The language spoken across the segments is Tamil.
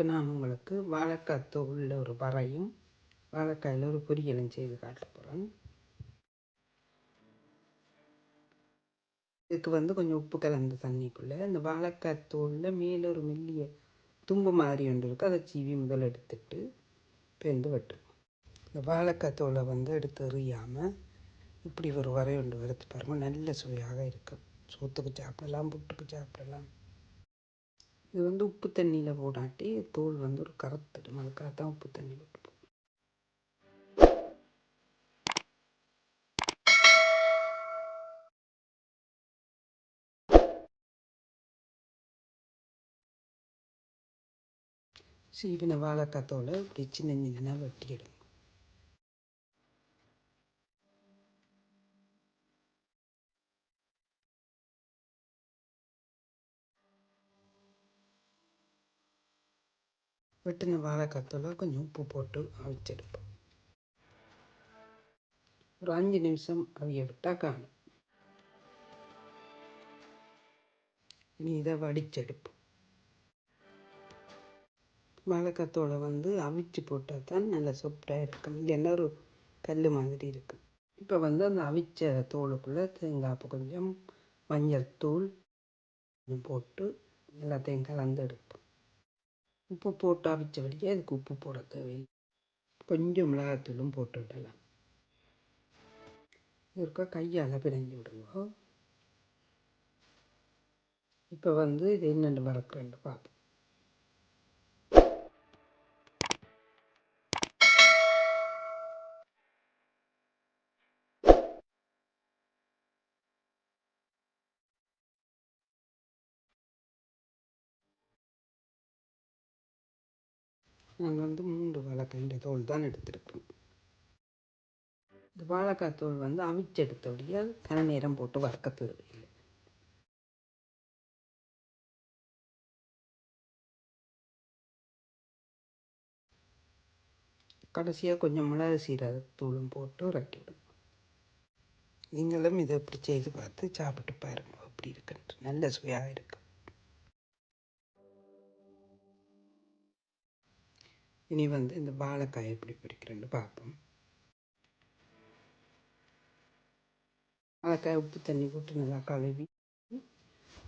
இப்போ நான் உங்களுக்கு வாழைக்காய் தோலில் ஒரு வரையும் வாழைக்காயில் ஒரு பொரியலும் செய்து காட்ட போகிறேன் இதுக்கு வந்து கொஞ்சம் உப்பு கலந்த தண்ணிக்குள்ளே அந்த வாழைக்காய் தோலில் மேலே ஒரு மெல்லிய தும்பு மாதிரி ஒன்று இருக்குது அதை சீவி முதல் எடுத்துட்டு பேருந்து வெட்டும் இந்த வாழைக்காய் தோலை வந்து எடுத்து எறியாமல் இப்படி ஒரு வரை ஒன்று வறுத்து பாருங்கள் நல்ல சுவையாக இருக்கும். சோத்துக்கு சாப்பிடலாம் புட்டுக்கு சாப்பிடலாம். இது வந்து உப்பு தண்ணியில் போடாட்டி தோல் வந்து ஒரு கரத்துடும் அதுக்காக தான் உப்பு தண்ணி போட்டுப்போம் சீவின வாழைக்காய் தோலை இப்படி சின்ன வெட்டி வெட்டிடும் வெட்டின வாழைக்காத்தூளை கொஞ்சம் உப்பு போட்டு அவிச்செடுப்போம் ஒரு அஞ்சு நிமிஷம் அவிய விட்டால் காணும். இனி இதை வடிச்செடுப்போம். வாழைக்காத்தோலை வந்து அவிச்சு போட்டால் தான் நல்லா சொப்டாக இருக்கும். இல்லைன்னா ஒரு கல் மாதிரி இருக்கும் இப்போ வந்து அந்த அவிச்ச தோலுக்குள்ளே தேங்காய் கொஞ்சம் மஞ்சள் தூள் போட்டு எல்லாத்தையும் கலந்து எடுப்போம். உப்பு போட்டு அவிச்சபடியே அதுக்கு உப்பு போட தேவையில்லை கொஞ்சம் மிளகாத்தூளும் போட்டு விடலாம். இருக்க? கையால் பிணைஞ்சு விடுங்க. இப்போ வந்து இது என்னென்னு வளர்க்குறேன்னு பார்ப்போம் நாங்கள் வந்து மூன்று வாழைக்காய் தோல் தான் எடுத்திருக்கோம் இந்த வாழைக்காய் தோல் வந்து அவிச்சு எடுத்தபடியே கன நேரம் போட்டு வறுக்க தேவையில்லை. கடைசியாக கொஞ்சம் மிளகு சீரகத்தூளும் போட்டு இறக்கிவிடும் நீங்களும் இதை இப்படி செய்து பார்த்து சாப்பிட்டு பாருங்க அப்படி இருக்குன்ட்டு நல்ல சுவையாக இருக்கும். இனி வந்து இந்த வாழைக்காய் எப்படி பிடிக்கிறேன்னு பார்ப்போம். வாழைக்காய் உப்பு தண்ணி போட்டு நல்லா கழுவி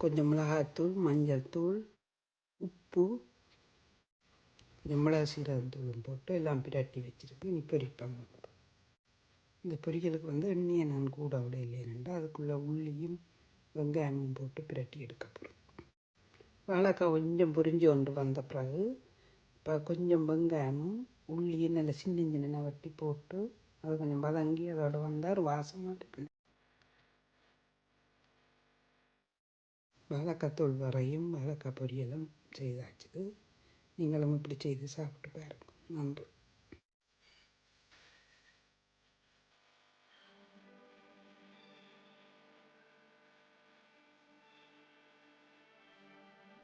கொஞ்சம் மிளகாத்தூள் மஞ்சள் தூள் உப்பு கொஞ்சம் மிளகா சீரகத்தூளும் போட்டு எல்லாம் பிரட்டி வச்சுருக்கு. இனி பொரிப்பாங்க இந்த பொரிக்கிறதுக்கு வந்து எண்ணெயை நான் கூட விட இல்லைன்னா அதுக்குள்ளே உள்ளியும் வெங்காயமும் போட்டு பிரட்டி எடுக்க போகிறோம் வாழைக்காய் கொஞ்சம் பொரிஞ்சு கொண்டு வந்த பிறகு இப்போ கொஞ்சம் வெங்காயமும் உள்ளியும் நல்லா சின்ன சின்ன வெட்டி போட்டு அது கொஞ்சம் வதங்கி அதோட வந்தால் ஒரு வாசமாக இருக்குது வாழைக்காய் வரையும் வாழைக்காய் பொரியலும் செய்தாச்சு. நீங்களும் இப்படி செய்து சாப்பிட்டு பாருங்கள் நன்றி.